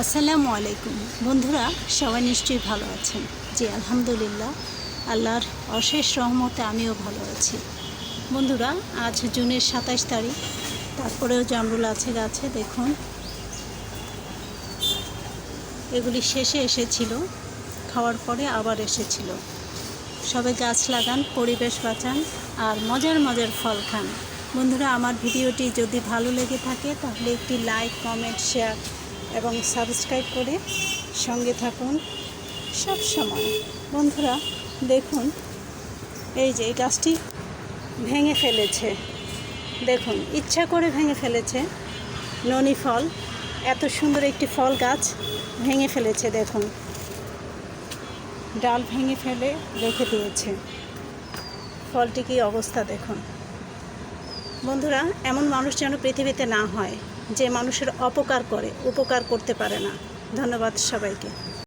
আসসালামু আলাইকুম। বন্ধুরা, সবাই নিশ্চয়ই ভালো আছেন। জি, আলহামদুলিল্লাহ। আল্লাহর অশেষ রহমতে আমিও ভালো আছি। বন্ধুরা, আজ জুনের সাতাশ তারিখ। তারপরেও জামরুল আছে গাছে, দেখুন। এগুলি শেষে এসেছিল, খাওয়ার পরে আবার এসেছিল। সবে গাছ লাগান, পরিবেশ বাঁচান, আর মজার মজার ফল খান। বন্ধুরা, আমার ভিডিওটি যদি ভালো লেগে থাকে, তাহলে একটি লাইক, কমেন্ট, শেয়ার এবং সাবস্ক্রাইব করে সঙ্গে থাকুন সব সময়। বন্ধুরা, দেখুন, এই যে এই গাছটি ভেঙে ফেলেছে। দেখুন, ইচ্ছা করে ভেঙে ফেলেছে। ননি ফল, এত সুন্দর একটি ফল গাছ ভেঙে ফেলেছে, দেখুন। ডাল ভেঙে ফেলে রেখে দিয়েছে। ফলটি কি অবস্থা, দেখুন। বন্ধুরা, এমন মানুষ যেন পৃথিবীতে না হয়। যে মানুষের অপকার করে উপকার করতে পারে না। ধন্যবাদ সবাইকে।